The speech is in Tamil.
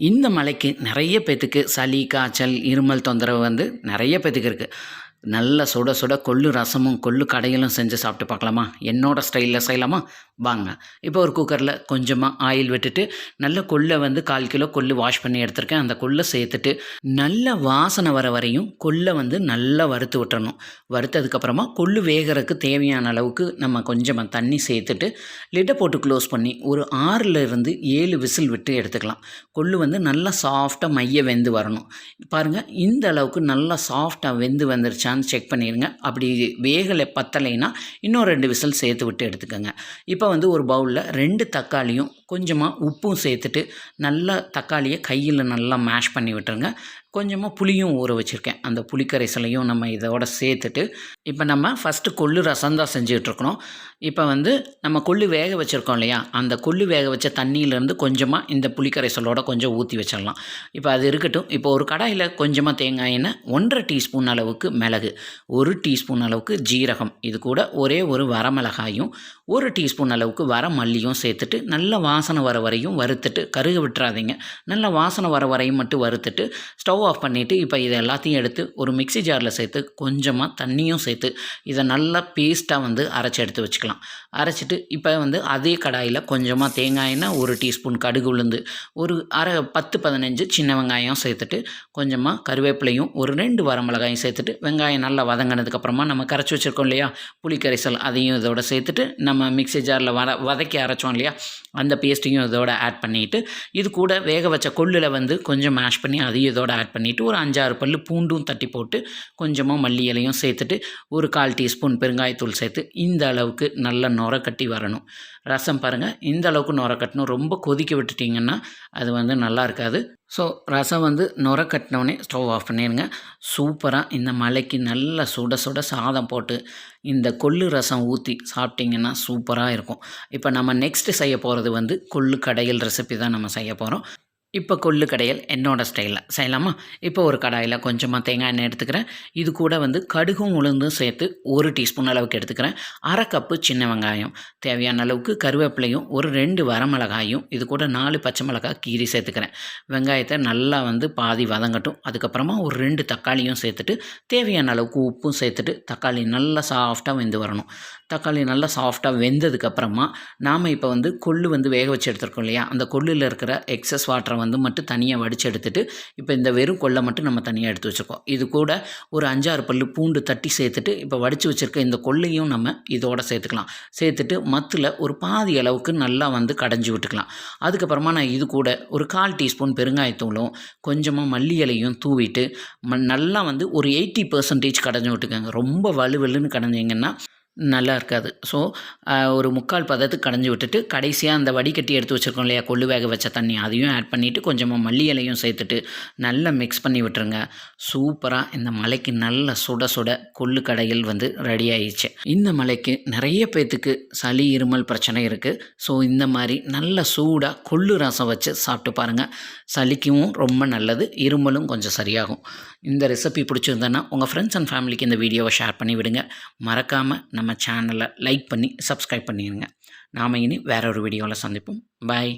இந்த மலைக்கு நிறைய பேத்துக்கு சளி காய்ச்சல் இருமல் தொந்தரவு வந்து நிறைய பேத்துக்கு இருக்குது நல்ல சுட சுட கொள்ளு ரசமும் கொள்ளு கடையிலும் செஞ்சு சாப்பிட்டு பார்க்கலாமா? என்னோடய ஸ்டைலில் செய்யலாமா? வாங்க. இப்போ ஒரு குக்கரில் கொஞ்சமாக ஆயில் விட்டுட்டு நல்ல கொள்ளை வந்து கால் கிலோ கொள்ளு வாஷ் பண்ணி எடுத்திருக்கேன். அந்த கொள்ளை சேர்த்துட்டு நல்ல வாசனை வர வரையும் கொள்ளை வந்து நல்லா வறுத்து விட்டுறணும். வறுத்ததுக்கப்புறமா கொள்ளு வேகிறதுக்கு தேவையான அளவுக்கு நம்ம கொஞ்சமாக தண்ணி சேர்த்துட்டு லிட்டை போட்டு க்ளோஸ் பண்ணி ஒரு ஆறுல இருந்து ஏழு விசில் விட்டு எடுத்துக்கலாம். கொள்ளு வந்து நல்லா சாஃப்டாக மைய வெந்து வரணும். பாருங்கள் இந்த அளவுக்கு நல்லா சாஃப்டாக வெந்து வந்துருச்சான்னு செக் பண்ணிடுங்க அப்படி வேகலை பத்தலைன்னா இன்னும் ரெண்டு விசில் சேர்த்து விட்டு எடுத்துக்கோங்க. இப்போ வந்து ஒரு பவுலில் ரெண்டு தக்காளியும் கொஞ்சமாக உப்பும் சேர்த்துட்டு நல்லா தக்காளியை கையில் நல்லா மேஷ் பண்ணி விட்டுருங்க. கொஞ்சமாக புளியும் ஊற வச்சுருக்கேன். அந்த புளிக்கரைசலையும் நம்ம இதோட சேர்த்துட்டு இப்போ நம்ம ஃபஸ்ட்டு கொள்ளு ரசம் தான் செஞ்சுட்ருக்கணும் இப்போ வந்து நம்ம கொள்ளு வேக வச்சுருக்கோம் இல்லையா? அந்த கொள்ளு வேக வச்ச தண்ணியிலேருந்து கொஞ்சமாக இந்த புளிக்கரைசலோட கொஞ்சம் ஊற்றி வச்சிடலாம். இப்போ அது இருக்கட்டும். இப்போ ஒரு கடாயில் கொஞ்சமாக தேங்காய் எண்ணெய் ஒன்றரை டீஸ்பூன் அளவுக்கு மிளகு ஒரு டீஸ்பூன் அளவுக்கு ஜீரகம். இது கூட ஒரே ஒரு வரமிளகாயும் ஒரு டீஸ்பூன் அளவுக்கு வர மல்லியும் சேர்த்துட்டு நல்ல வாசனை வர வரையும் வறுத்துட்டு கருக விட்டுறாதீங்க. நல்ல வாசனை வர வரையும் மட்டும் வறுத்துட்டு ஸ்டவ் ஆஃப் பண்ணிவிட்டு இப்போ இதை எல்லாத்தையும் எடுத்து ஒரு மிக்ஸி ஜாரில் சேர்த்து கொஞ்சமாக தண்ணியும் சேர்த்து இதை நல்லா பேஸ்ட்டாக வந்து அரைச்சி எடுத்து வச்சுக்கலாம். அரைச்சிட்டு இப்போ வந்து அதே கடாயில் கொஞ்சமாக தேங்காய் எண்ணெய் ஒரு டீஸ்பூன் கடுகு உளுந்து ஒரு அரை பத்து பதினஞ்சு சின்ன வெங்காயம் சேர்த்துட்டு கொஞ்சமாக கருவேப்பிலையும் ஒரு ரெண்டு வரமிளகாயும் சேர்த்துட்டு வெங்காயம் நல்லா வதங்கினதுக்கப்புறமா நம்ம கரைச்சி வச்சுருக்கோம் இல்லையா? புளிக்கரைசல் அதையும் இதோட சேர்த்துட்டு நம்ம மிக்ஸி ஜாரில் வர வதக்கி அரைச்சோம் இல்லையா? அந்த பேஸ்ட்டையும் இதோட ஆட் பண்ணிவிட்டு இது கூட வேக வச்ச கொள்ளில் வந்து கொஞ்சம் மேஷ் பண்ணி அதையும் இதோட ஆட் பண்ணிவிட்டு ஒரு அஞ்சாறு பல்லு பூண்டும் தட்டி போட்டு கொஞ்சமாக மல்லி இலையும் சேர்த்துட்டு ஒரு கால் டீஸ்பூன் பெருங்காயத்தூள் சேர்த்து இந்த அளவுக்கு நல்லா நுர கட்டி வரணும். ரசம் பாருங்கள் இந்த அளவுக்கு நுர கட்டணும். ரொம்ப கொதிக்க விட்டுட்டிங்கன்னா அது வந்து நல்லா இருக்காது. ஸோ ரசம் வந்து நுர கட்டினவுடனே ஸ்டவ் ஆஃப் பண்ணிடுங்க. சூப்பராக இந்த மலைக்கு நல்லா சுட சுட சாதம் போட்டு இந்த கொள்ளு ரசம் ஊற்றி சாப்பிட்டிங்கன்னா சூப்பராக இருக்கும். இப்போ நம்ம நெக்ஸ்ட்டு செய்ய போகிறது வந்து கொள்ளு கடையில் ரெசிபி தான் நம்ம செய்ய போகிறோம் இப்போ கொள்ளு கடையல் என்னோடய ஸ்டைலில் செய்யலாமா? இப்போ ஒரு கடாயில் கொஞ்சமாக தேங்காய் எண்ணெய் எடுத்துக்கிறேன். இது கூட வந்து கடுகும் உளுந்தும் சேர்த்து ஒரு டீஸ்பூன் அளவுக்கு எடுத்துக்கிறேன். அரை கப்பு சின்ன வெங்காயம். தேவையான அளவுக்கு கருவேப்பிலையும் ஒரு ரெண்டு வரமிளகாயும் இது கூட நாலு பச்சை மிளகாய் கீரி சேர்த்துக்கிறேன். வெங்காயத்தை நல்லா வந்து பாதி வதங்கட்டும். அதுக்கப்புறமா ஒரு ரெண்டு தக்காளியும் சேர்த்துட்டு தேவையான அளவுக்கு உப்பும் சேர்த்துட்டு தக்காளி நல்லா சாஃப்டாக வெந்து வரணும். தக்காளி நல்லா சாஃப்டாக வெந்ததுக்கப்புறமா நாம் இப்போ வந்து கொள்ளு வந்து வேக வச்சு எடுத்துருக்கோம் இல்லையா? அந்த கொள்ளில் இருக்கிற எக்ஸஸ் வாட்டரை வந்து மட்டும் தனியாக வடித்து எடுத்துட்டு இப்போ இந்த வெறும் கொள்ளை மட்டும் நம்ம தனியாக எடுத்து வச்சுருக்கோம். இது கூட ஒரு அஞ்சாறு பல்லு பூண்டு தட்டி சேர்த்துட்டு இப்போ வடித்து வச்சுருக்க இந்த கொள்ளையும் நம்ம இதோட சேர்த்துக்கலாம். சேர்த்துட்டு மத்தில் ஒரு பாதி அளவுக்கு நல்லா வந்து கடைஞ்சி விட்டுக்கலாம். அதுக்கப்புறமா நான் இது கூட ஒரு கால் டீஸ்பூன் பெருங்காயத்தூளும் கொஞ்சமாக மல்லி இலையும் தூவிட்டு ம நல்லா வந்து ஒரு எயிட்டி பர்சன்டேஜ் கடைஞ்சி விட்டுக்கோங்க. ரொம்ப வலுவலுன்னு கடைஞ்சிங்கன்னா நல்லா இருக்காது. ஸோ ஒரு முக்கால் பதத்துக்கு கடைஞ்சி விட்டுட்டு கடைசியாக அந்த வடிகட்டி எடுத்து வச்சுருக்கோம் இல்லையா கொள்ளு வேக வச்ச தண்ணி அதையும் ஆட் பண்ணிவிட்டு கொஞ்சமாக மல்லி இலையும் சேர்த்துட்டு நல்லா மிக்ஸ் பண்ணி விட்டுருங்க. சூப்பராக இந்த மலைக்கு நல்ல சுட சுட கொள்ளு கடையில் வந்து ரெடி ஆயிடுச்சு. இந்த மலைக்கு நிறைய பேர்த்துக்கு சளி இருமல் பிரச்சனை இருக்குது ஸோ இந்த மாதிரி நல்ல சூடாக கொள்ளு ரசம் வச்சு சாப்பிட்டு பாருங்கள் சளிக்கும் ரொம்ப நல்லது இருமலும் கொஞ்சம் சரியாகும். இந்த ரெசிபி பிடிச்சிருந்தேன்னா உங்கள் ஃப்ரெண்ட்ஸ் அண்ட் ஃபேமிலிக்கு இந்த வீடியோவை ஷேர் பண்ணி விடுங்க. மறக்காமல் நம்ம சேனலை லைக் பண்ணி சப்ஸ்கிரைப் பண்ணிடுங்க நாம் இனி வேற ஒரு வீடியோவில் சந்திப்போம். பாய்